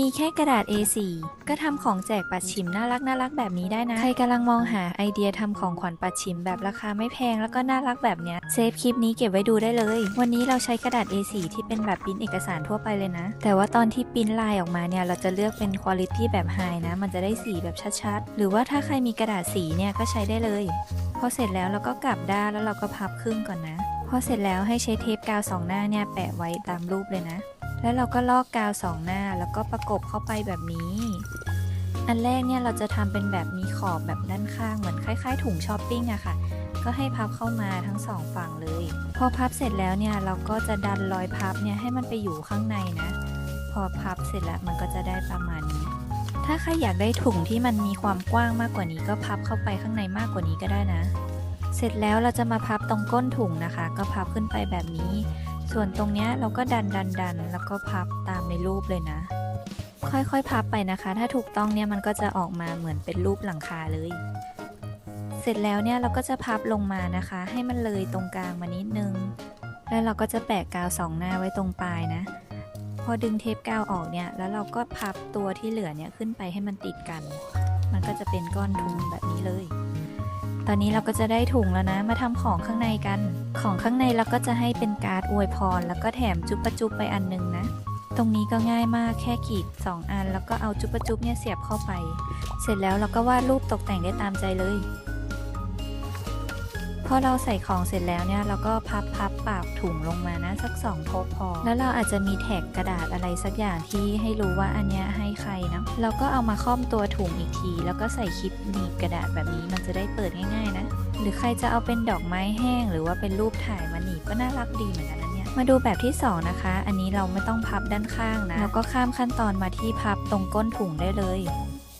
มีแค่กระดาษ A4 ก็ทำของแจกปัดชิมน่ารักน่ารักแบบนี้ได้นะ ใครกำลังมองหาไอเดียทำของขวัญปัดชิมแบบราคาไม่แพงแล้วก็น่ารักแบบเนี้ยเซฟคลิปนี้เก็บไว้ดูได้เลย วันนี้เราใช้กระดาษ A4 ที่เป็นแบบปิ้นเอกสารทั่วไปเลยนะ แต่ว่าตอนที่ปิ้นลายออกมาเนี่ยเราจะเลือกเป็นคุณภาพแบบไฮนะ มันจะได้สีแบบชัดๆ หรือว่าถ้าใครมีกระดาษสีเนี่ยก็ใช้ได้เลยพอเสร็จแล้วเราก็กลับด้านแล้วเราก็พับครึ่งก่อนนะพอเสร็จแล้วให้ใช้เทปกาวสองหน้าเนี่ยแปะไว้ตามรูปเลยนะ แล้วเราก็ลอกกาวสองหน้าแล้วก็ประกบเข้าไปแบบนี้ อันแรกเนี่ยเราจะทำเป็นแบบมีขอบแบบด้านข้างเหมือนคล้ายๆถุงช้อปปิ้งอะค่ะ ก็ให้พับเข้ามาทั้งสองฝั่งเลย พอพับเสร็จแล้วเนี่ยเราก็จะดันรอยพับเนี่ยให้มันไปอยู่ข้างในนะ พอพับเสร็จแล้วมันก็จะได้ประมาณนี้ ถ้าใครอยากได้ถุงที่มันมีความกว้างมากกว่านี้ ก็พับเข้าไปข้างในมากกว่านี้ก็ได้นะ เสร็จแล้วเราจะมาพับตรงก้นถุงนะคะ ก็พับขึ้นไปแบบนี้ ส่วนตรงเนี้ยเราก็ดันดันดันแล้วก็พับตามในรูปเลยนะ ค่อยๆพับไปนะคะ ถ้าถูกต้องเนี่ยมันก็จะออกมาเหมือนเป็นรูปหลังคาเลย เสร็จแล้วเนี่ยเราก็จะพับลงมานะคะ ให้มันเลยตรงกลางมานิดนึง แล้วเราก็จะแปะกาวสองหน้าไว้ตรงปลายนะ พอดึงเทปกาวออกเนี่ย แล้วเราก็พับตัวที่เหลือเนี่ยขึ้นไปให้มันติดกัน มันก็จะเป็นก้อนถุงแบบนี้เลย ตอนนี้เราก็จะได้ถุงแล้วนะ มาทำของข้างในกัน ของข้างในเราก็จะให้เป็นการ์ดอวยพร แล้วก็แถมจุ๊บประจุ๊บไปอันหนึงนะ ตรงนี้ก็ง่ายมากแค่ขีด 2 อัน แล้วก็เอาจุ๊บประจุ๊บเนี่ยเสียบเข้าไป เสร็จแล้วเราก็วาดรูปตกแต่งได้ตามใจเลย อเราใส่ของเสร็จแล้วเนี่ยเราก็พับพับปากถุงลงมานะสักสองทบพอ แล้วเราอาจจะมีแท็กกระดาษอะไรสักอย่างที่ให้รู้ว่าอันเนี้ยให้ใครนะเราก็เอามาค่อมตัวถุงอีกที แล้วก็ใส่คลิปหนีบกระดาษแบบนี้มันจะได้เปิดง่ายๆนะหรือใครจะเอาเป็นดอกไม้แห้ง หรือว่าเป็นรูปถ่ายมาหนีบก็น่ารักดีเหมือนกันนะเนี่ยมาดูแบบที่สองนะคะ อันนี้เราไม่ต้องพับด้านข้างนะแล้วก็ข้ามขั้นตอนมาที่พับตรงก้นถุงได้เลย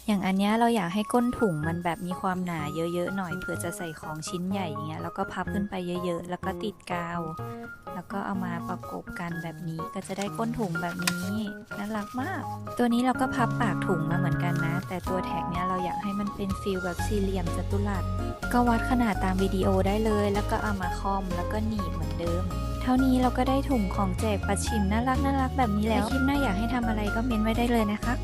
อย่างอันเนี้ยเราอยากให้ก้นถุงมันแบบมีความหนาเยอะๆหน่อยเผื่อจะใส่ของชิ้นใหญ่อย่างเงี้ยแล้วก็พับขึ้นไปเยอะๆ แล้วก็ติดกาว แล้วก็เอามาประกบกันแบบนี้ก็จะได้ก้นถุงแบบนี้น่ารักมาก ตัวนี้เราก็พับปากถุงมาเหมือนกันนะ แต่ตัวแท็กเนี้ยเราอยากให้มันเป็นฟิลแบบสี่เหลี่ยมจัตุรัสก็วัดขนาดตามวิดีโอได้เลย แล้วก็เอามาคอมแล้วก็หนีบเหมือนเดิมเท่านี้เราก็ได้ถุงของแจกปัดชิมน่ารักน่ารักแบบนี้แล้วคลิปหน้าอยากให้ทำอะไรก็เม้นไว้ได้เลยนะคะ